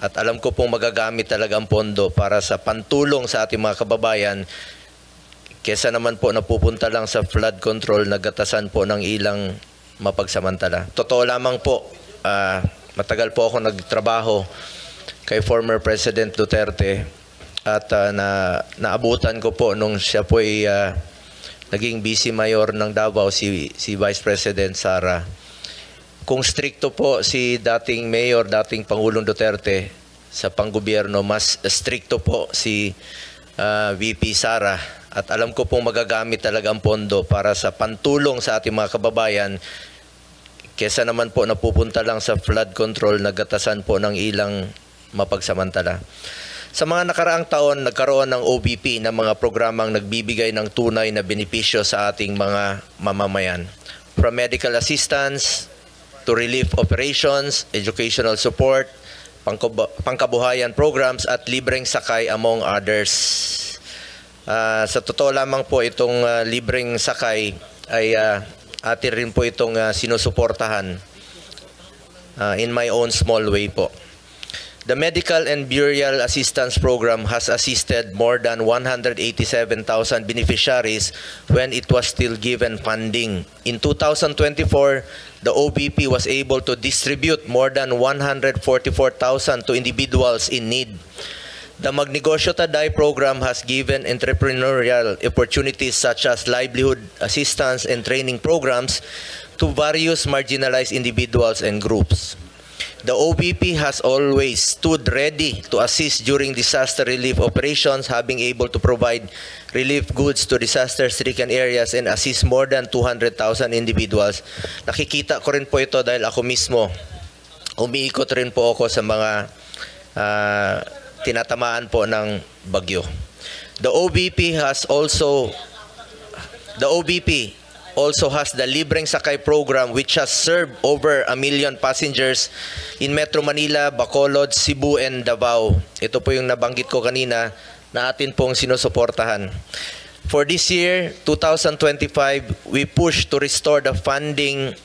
At alam ko pong magagamit talaga ang pondo para sa pantulong sa ating mga kababayan kesa naman po napupunta lang sa flood control, nagatasan po ng ilang mapagsamantala. Totoo lamang po, ah, matagal po ako nagtrabaho kay former President Duterte at ah, na naabutan ko po nung siya po ay ah, naging vice mayor ng Davao si si Vice President Sara. Kung stricto po si dating mayor, dating Pangulong Duterte sa panggobyerno, mas stricto po si ah, VP Sara at alam ko pong magagamit talaga ang pondo para sa pantulong sa ating mga kababayan kesa naman po napupunta lang sa flood control, nagatasan po ng ilang mapagsamantala. Sa mga nakaraang taon, nagkaroon ng OBP na mga programang nagbibigay ng tunay na benepisyo sa ating mga mamamayan. From medical assistance to relief operations, educational support, pangkab- pangkabuhayan programs at libreng sakay among others. Ah, sa totoo lamang po itong ah, libreng sakay ay uh, atin rin po itong ah, sinusuportahan ah, in my own small way po. The Medical and Burial Assistance Program has assisted more than 187,000 beneficiaries when it was still given funding. In 2024, the OBP was able to distribute more than 144,000 to individuals in need. The Magnegosyo Taday program has given entrepreneurial opportunities such as livelihood assistance and training programs to various marginalized individuals and groups. The OBP has always stood ready to assist during disaster relief operations, having able to provide relief goods to disaster-stricken areas and assist more than 200,000 individuals. Nakikita ko rin po ito dahil ako mismo, umiikot rin po ako sa mga ah, tinatamaan po ng bagyo. The OBP has also the OBP also has the Libreng Sakay program which has served over a million passengers in Metro Manila, Bacolod, Cebu, and Davao. Ito po yung nabanggit ko kanina na atin pong sinusuportahan. For this year, 2025, we push to restore the funding